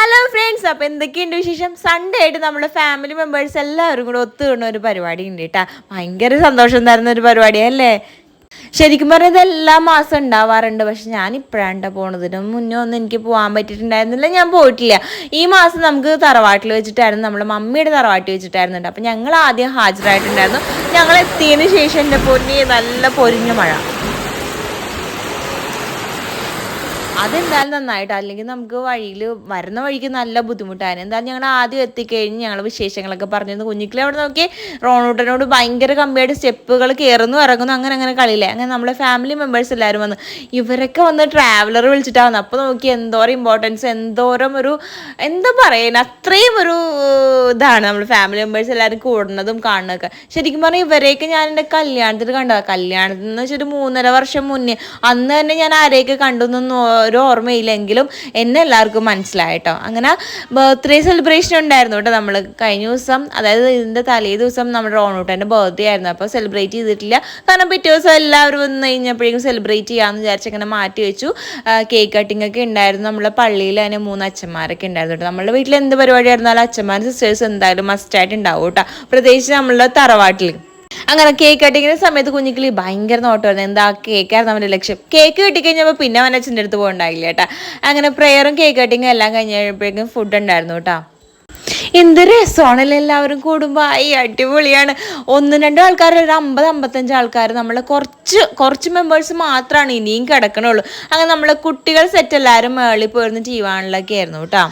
Hello friends അപ്പോൾ എന്തൊക്കെയുണ്ട് വിശേഷം? സൺഡേ ആയിട്ട് നമ്മുടെ ഫാമിലി മെമ്പേഴ്സ് എല്ലാവരും കൂടെ ഒത്തുകൂടുന്ന ഒരു പരിപാടി ഉണ്ട് കേട്ടോ. ഭയങ്കര സന്തോഷം തരുന്ന ഒരു പരിപാടിയല്ലേ ശരിക്കും പറഞ്ഞത് എല്ലാ മാസം ഉണ്ടാവാറുണ്ട്. പക്ഷെ ഞാൻ ഇപ്പോഴാണ്ട പോണതിന് മുന്നേ ഒന്നും എനിക്ക് പോകാൻ പറ്റിയിട്ടുണ്ടായിരുന്നില്ല. ഞാൻ പോയിട്ടില്ല. ഈ മാസം നമുക്ക് തറവാട്ടിൽ വെച്ചിട്ടായിരുന്നു. നമ്മുടെ മമ്മിയുടെ തറവാട്ടിൽ വെച്ചിട്ടായിരുന്നുണ്ട്. അപ്പം ഞങ്ങൾ ആദ്യം ഹാജരായിട്ടുണ്ടായിരുന്നു. ഞങ്ങൾ എത്തിയതിന് ശേഷം എന്റെ പൊന്നി നല്ല പൊരിഞ്ഞ മഴ. അതെന്തായാലും നന്നായിട്ട്. അല്ലെങ്കിൽ നമുക്ക് വഴിയിൽ വരുന്ന വഴിക്ക് നല്ല ബുദ്ധിമുട്ടായിരുന്നു എന്തായാലും ഞങ്ങൾ ആദ്യം എത്തിക്കഴിഞ്ഞ് ഞങ്ങൾ വിശേഷങ്ങളൊക്കെ പറഞ്ഞിരുന്നു കുഞ്ഞിക്കിലെ അവിടെ നോക്കി. റോണൂട്ടനോട് ഭയങ്കര കമ്പിയായിട്ട് സ്റ്റെപ്പുകൾ കയറുന്നു ഇറങ്ങുന്നു അങ്ങനെ അങ്ങനെ കളിയില്ലേ. അങ്ങനെ നമ്മുടെ ഫാമിലി മെമ്പേഴ്സ് എല്ലാവരും വന്ന് ഇവരൊക്കെ വന്ന് ട്രാവലർ വിളിച്ചിട്ടാണ് അപ്പോൾ നോക്കി എന്തോരം ഇമ്പോർട്ടൻസ് എന്തോരം ഒരു എന്താ പറയുന്നത് അത്രയും ഒരു ഇതാണ്. നമ്മൾ ഫാമിലി മെമ്പേഴ്സ് എല്ലാവരും കൂടുന്നതും കാണുന്നതൊക്കെ. ശരിക്കും പറഞ്ഞാൽ ഇവരെയൊക്കെ ഞാൻ എന്റെ കല്യാണത്തിൽ കണ്ടതാണ് കല്യാണത്തിൽ എന്ന് വെച്ചൊരു മൂന്നര വർഷം മുന്നേ. അന്ന് തന്നെ ഞാൻ ആരെയൊക്കെ കണ്ടു എന്നൊന്നും ഒരു ഓർമ്മയില്ലെങ്കിലും എന്നെ എല്ലാവർക്കും മനസ്സിലായിട്ടോ. അങ്ങനെ ബർത്ത്ഡേ സെലിബ്രേഷൻ ഉണ്ടായിരുന്നു കേട്ടോ നമ്മൾ കഴിഞ്ഞ ദിവസം അതായത് ഇതിന്റെ തലേ ദിവസം നമ്മുടെ റോണൂട്ടന്റെ ബർത്ത്ഡേ ആയിരുന്നു. അപ്പോൾ സെലിബ്രേറ്റ് ചെയ്തിട്ടില്ല. കാരണം പിറ്റേ ദിവസം എല്ലാവരും വന്ന് കഴിഞ്ഞപ്പോഴേക്കും സെലിബ്രേറ്റ് ചെയ്യാമെന്ന് വിചാരിച്ച് അങ്ങനെ മാറ്റി വെച്ചു. കേക്ക് കട്ടിംഗ് ഒക്കെ ഉണ്ടായിരുന്നു. നമ്മളെ പള്ളിയിൽ തന്നെ മൂന്ന് അച്ഛന്മാരൊക്കെ ഉണ്ടായിരുന്നു കേട്ടോ. നമ്മുടെ വീട്ടിൽ എന്ത് പരിപാടി ആയിരുന്നാലും അച്ഛന്മാരും സിസ്റ്റേഴ്സ് എന്തായാലും മസ്റ്റായിട്ട് ഉണ്ടാവും കേട്ടോ. പ്രത്യേകിച്ച് നമ്മളുടെ തറവാട്ടിൽ അങ്ങനെ കേക്ക് കട്ടിങ്ങിന്റെ സമയത്ത് കുഞ്ഞിക്കിളി ഭയങ്കര നോട്ടമായിരുന്നു. എന്താ കേക്കായിരുന്നു അവന്റെ ലക്ഷ്യം? കേക്ക് കിട്ടിക്കഴിഞ്ഞപ്പോൾ പിന്നെ അവൻ അച്ഛന്റെ അടുത്ത് പോകണ്ടായില്ല കേട്ടാ. അങ്ങനെ പ്രേയറും കേക്ക് കട്ടിങ്ങും എല്ലാം കഴിഞ്ഞപ്പോഴേക്കും ഫുഡ് ഉണ്ടായിരുന്നു കേട്ടോ. എന്ത് രസമാണല്ലോ എല്ലാവരും കൂടുമ്പോൾ ഈ അടിപൊളിയാണ്. ഒന്നും രണ്ടും ആൾക്കാർ ഒരു അമ്പത് അമ്പത്തഞ്ച് ആൾക്കാർ നമ്മളെ കുറച്ച് കുറച്ച് മെമ്പേഴ്സ് മാത്രമാണ് ഇനിയും കിടക്കണുള്ളൂ. അങ്ങനെ നമ്മളെ കുട്ടികൾ സെറ്റ് എല്ലാവരും മേളിൽ പോയിരുന്ന് ടീവാണിലൊക്കെ ആയിരുന്നു കേട്ടോ.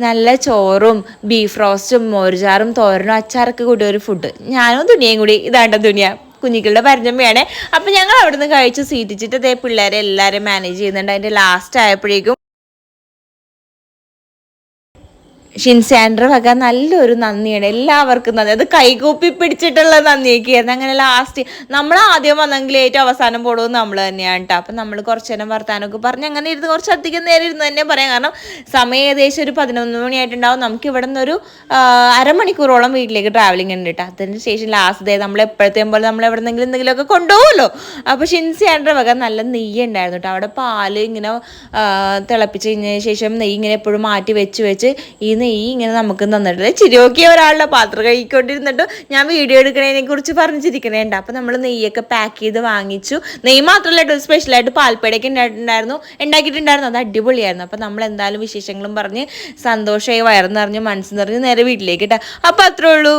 നല്ല ചോറും ബീഫ് റോസ്റ്റും മോരുചാറും തോരനും അച്ചാറൊക്കെ കൂടിയ ഒരു ഫുഡ് ഞാനും ദുനിയയും കൂടി ഇതാണ്ട ദുനിയ കുഞ്ഞിക്കളുടെ പരിചയമയാണ് അപ്പം ഞങ്ങൾ അവിടുന്ന് കഴിച്ച് സീറ്റിച്ചിട്ട് അതേ പിള്ളേരെ എല്ലാവരും മാനേജ് ചെയ്യുന്നുണ്ട്. അതിന്റെ ലാസ്റ്റ് ആയപ്പോഴേക്കും ഷിൻസാൻഡ്ര വക നല്ലൊരു നന്ദിയാണ്. എല്ലാവർക്കും നന്ദി. അത് കൈകൂപ്പി പിടിച്ചിട്ടുള്ള നന്ദിയൊക്കെ ആയിരുന്നു അങ്ങനെ ലാസ്റ്റ് നമ്മൾ ആദ്യം വന്നെങ്കിൽ ഏറ്റവും അവസാനം പോടുന്നത് നമ്മൾ തന്നെയാണ് കേട്ടോ അപ്പം നമ്മൾ കുറച്ച് നേരം വർത്താനമൊക്കെ പറഞ്ഞ് അങ്ങനെ ഇരുന്ന് കുറച്ച് അധികം നേരം ഇരുന്ന് തന്നെ പറയാം. കാരണം സമയം ഏകദേശം ഒരു പതിനൊന്ന് മണിയായിട്ടുണ്ടാവും നമുക്ക് ഇവിടെ നിന്നൊരു അരമണിക്കൂറോളം വീട്ടിലേക്ക് ട്രാവലിംഗ് ഉണ്ട് കേട്ടോ അതിന് ശേഷം ലാസ്റ്റ് ഡേ നമ്മൾ എപ്പോഴത്തെയും പോലെ നമ്മൾ എവിടെ നിന്നെങ്കിലും എന്തെങ്കിലുമൊക്കെ കൊണ്ടുപോകുമല്ലോ. അപ്പോൾ ഷിൻസാൻഡ്ര വക നല്ല നെയ്യ് ഉണ്ടായിരുന്നു കേട്ടോ അവിടെ പാൽ ഇങ്ങനെ തിളപ്പിച്ച് കഴിഞ്ഞ ശേഷം നെയ്യ് ഇങ്ങനെ എപ്പോഴും മാറ്റി വെച്ച് വെച്ച് ഈ നെയ്യ് ഇങ്ങനെ നമുക്ക് തന്നിട്ടില്ല ചിരിയോക്കിയ ഒരാളുടെ പാത്രം കഴിക്കൊണ്ടിരുന്നിട്ട് ഞാൻ വീഡിയോ എടുക്കണതിനെ കുറിച്ച് പറഞ്ഞിരിക്കണേണ്ട അപ്പോൾ നമ്മൾ നെയ്യൊക്കെ പാക്ക് ചെയ്ത് വാങ്ങിച്ചു. നെയ്യ് മാത്രമല്ല കേട്ടോ സ്പെഷ്യലായിട്ട് പാൽപ്പേടയൊക്കെ ഉണ്ടായിട്ടുണ്ടായിരുന്നു ഉണ്ടാക്കിയിട്ടുണ്ടായിരുന്നു അത് അടിപൊളിയായിരുന്നു. അപ്പോൾ നമ്മൾ എന്തായാലും വിശേഷങ്ങളും പറഞ്ഞ് സന്തോഷമായി വയർന്നറിഞ്ഞ് നിറഞ്ഞ് മനസ്സ് നിറഞ്ഞ് നേരെ വീട്ടിലേക്ക് ഇട്ടാ അപ്പോൾ അത്രേ ഉള്ളൂ.